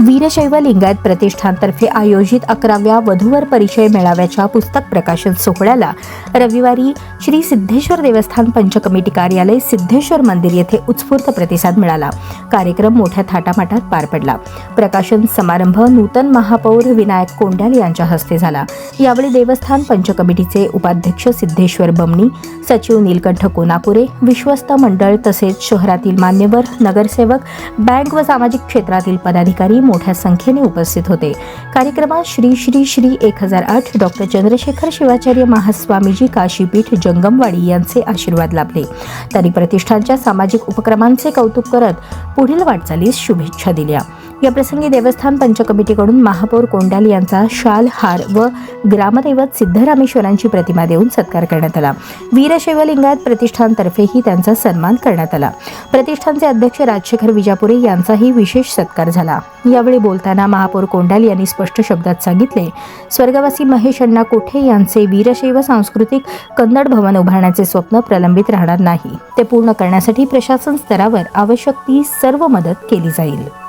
वीरशैव लिंगायत प्रतिष्ठानतर्फे आयोजित अकराव्या वधूवर परिचय मेळाव्याच्या पुस्तक प्रकाशन सोहळ्याला रविवारी श्री सिद्धेश्वर देवस्थान पंचकमिटी कार्यालय सिद्धेश्वर मंदिर येथे उत्स्फूर्त प्रतिसाद मिळाला. कार्यक्रम मोठ्या थाटामाटात पार पडला. प्रकाशन समारंभ नूतन महापौर विनायक कोंड्याल यांच्या हस्ते झाला. यावेळी देवस्थान पंचकमिटीचे उपाध्यक्ष सिद्धेश्वर बमणी सचिव नीलकंठ कोनापुरे विश्वस्त मंडळ तसेच शहरातील मान्यवर नगरसेवक बँक व सामाजिक क्षेत्रातील पदाधिकारी मोठ्या संख्येने उपस्थित होते. कार्यक्रमात श्री श्री श्री एक हजार आठ डॉक्टर चंद्रशेखर शिवाचार्य महास्वामीजी काशीपीठ जंगमवाडी यांचे आशीर्वाद लाभले. त्यांनी प्रतिष्ठानच्या सामाजिक उपक्रमांचे कौतुक करत पुढील वाटचालीस शुभेच्छा दिल्या. याप्रसंगी देवस्थान पंचकमिटीकडून महापौर कोंडाल यांचा शाल हार व ग्रामदैवत सिद्धरामेश्वरांची प्रतिमा देऊन सत्कार करण्यात आला. वीरशैव लिंगायत प्रतिष्ठानतर्फेही त्यांचा सन्मान करण्यात आला. प्रतिष्ठानचे अध्यक्ष राजशेखर विजापुरे यांचाही विशेष सत्कार झाला. यावेळी बोलताना महापौर कोंडाल यांनी स्पष्ट शब्दात सांगितले स्वर्गवासी महेश अण्णा कोठे यांचे वीरशैव सांस्कृतिक कन्नड भवन उभारण्याचे स्वप्न प्रलंबित राहणार नाही. ते पूर्ण करण्यासाठी प्रशासन स्तरावर आवश्यक ती सर्व मदत केली जाईल.